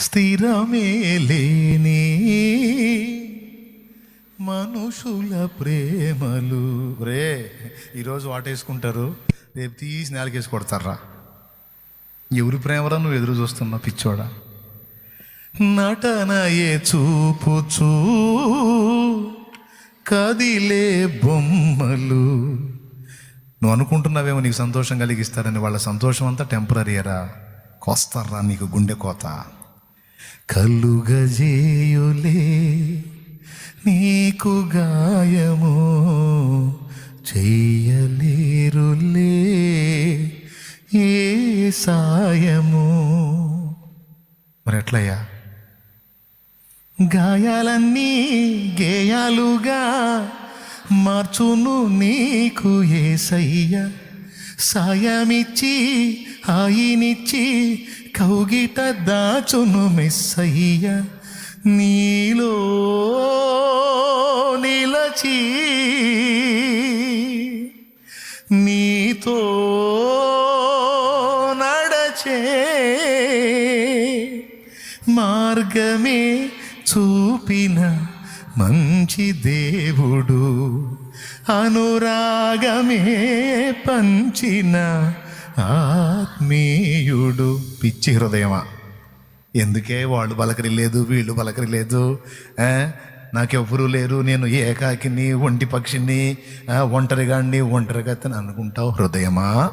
స్థిరమే లేని మనుషుల ప్రేమలు. రే ఈరోజు వాటేసుకుంటారు రేపు తీసి నేలకేసి కొడతారా? ఎవరి ప్రేమరా నువ్వు ఎదురు చూస్తున్నావు పిచ్చోడా? నటనయే చూపుచూ కదిలే బొమ్మలు. నువ్వు అనుకుంటున్నావేమో నీకు సంతోషం కలిగిస్తారని వాళ్ళ సంతోషం అంతా టెంపరీయరా కోస్తారా నీకు గుండె కోత? కలుగజేయులే నీకు గాయము చెయ్యలేరులే ఏ సాయము. మరి ఎట్లయ్యా? గాయాలన్నీ గేయాలుగా మార్చును నీకు ఏసయ్య. సాయమిచ్చి హాయినిచ్చి కౌగిట దాచును మెస్సయ్య నీలో నిలచి నీతో నడచే మార్గమే చూపిన మంచి దేవుడు. అనురాగమే పంచిన ఆత్మీయుడు. పిచ్చి హృదయమా? ఎందుకే వాళ్ళు పలకరి లేదు వీళ్ళు పలకరి లేదు? నాకెవ్వరూ లేరు నేను ఏకాకిని ఒంటి పక్షిని ఆ, ఒంటరిగాడిని ఒంటరిగతని అనుకుంటావు హృదయమా?